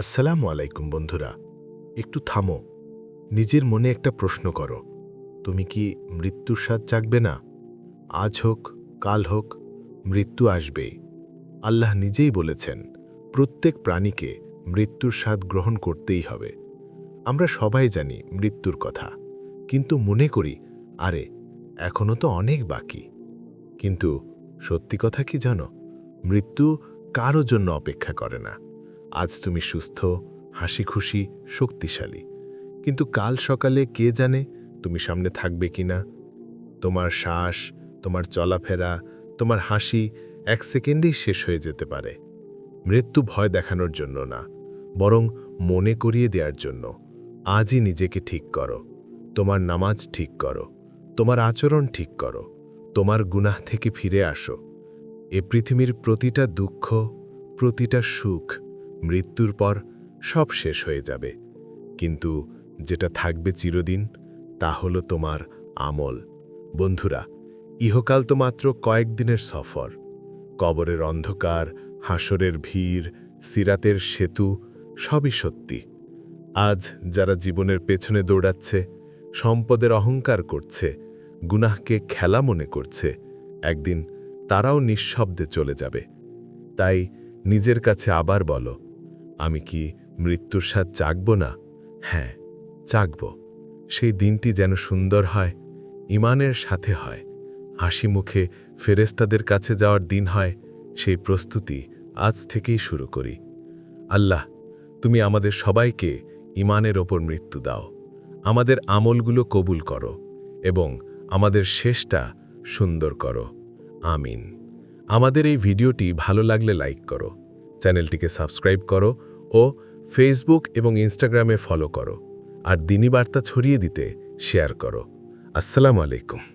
আসসালামু আলাইকুম বন্ধুরা, একটু থামো। নিজের মনে একটা প্রশ্ন করো। তুমি কি মৃত্যুর স্বাদ চাকবে না? আজ হোক, কাল হোক, মৃত্যু আসবেই। আল্লাহ নিজেই বলেছেন, প্রত্যেক প্রাণীকে মৃত্যুর স্বাদ গ্রহণ করতেই হবে। আমরা সবাই জানি মৃত্যুর কথা, কিন্তু মনে করি, আরে এখনও তো অনেক বাকি। কিন্তু সত্যি কথা কি জানো? মৃত্যু কারও জন্য অপেক্ষা করে না। আজ তুমি সুস্থ হাসি খুশি শক্তিশালী। কিন্তু কাল সকালে কে জানে তুমি সামনে থাকবে কিনা তোমার শ্বাস, তোমার চলাফেরা, তোমার হাসি এক সেকেন্ডেই শেষ হয়ে যেতে পারে। মৃত্যু ভয় দেখানোর জন্য না, বরং মনে করিয়ে দেওয়ার জন্য। আজই নিজেকে ঠিক করো। তোমার নামাজ ঠিক করো। তোমার আচরণ ঠিক করো। তোমার গুনাহ থেকে ফিরে আসো। এ পৃথিবীর প্রতিটা দুঃখ, প্রতিটা সুখ মৃত্যুর পর সব শেষ হয়ে যাবে। কিন্তু যেটা থাকবে চিরদিন, তা হলো তোমার আমল। বন্ধুরা, ইহকাল তো মাত্র কয়েকদিনের সফর। কবরের অন্ধকার, হাসরের ভিড়, সিরাতের সেতু, সবই সত্যি। আজ যারা জীবনের পেছনে দৌড়াচ্ছে, সম্পদের অহংকার করছে, গুনাহকে খেলা মনে করছে, একদিন তারাও নিঃশব্দে চলে যাবে। তাই নিজের কাছে আবার বলো আমি কি মৃত্যুর স্বাদ চাকব না? হ্যাঁ চাকব সেই দিনটি যেন সুন্দর হয়, ইমানের সাথে হয়। হাসি মুখে ফেরেস্তাদের কাছে যাওয়ার দিন হয়, সেই প্রস্তুতি আজ থেকেই শুরু করি। আল্লাহ, তুমি আমাদের সবাইকে ইমানের ওপর মৃত্যু দাও। আমাদের আমলগুলো কবুল করো এবং আমাদের শেষটা সুন্দর করো। আমিন। আমাদের এই ভিডিওটি ভালো লাগলে লাইক করো। চ্যানেলটিকে সাবস্ক্রাইব করো ও ফেসবুক এবং ইনস্টাগ্রামে ফলো করো। আর দিনী বার্তা ছড়িয়ে দিতে শেয়ার করো। আসসালামু আলাইকুম।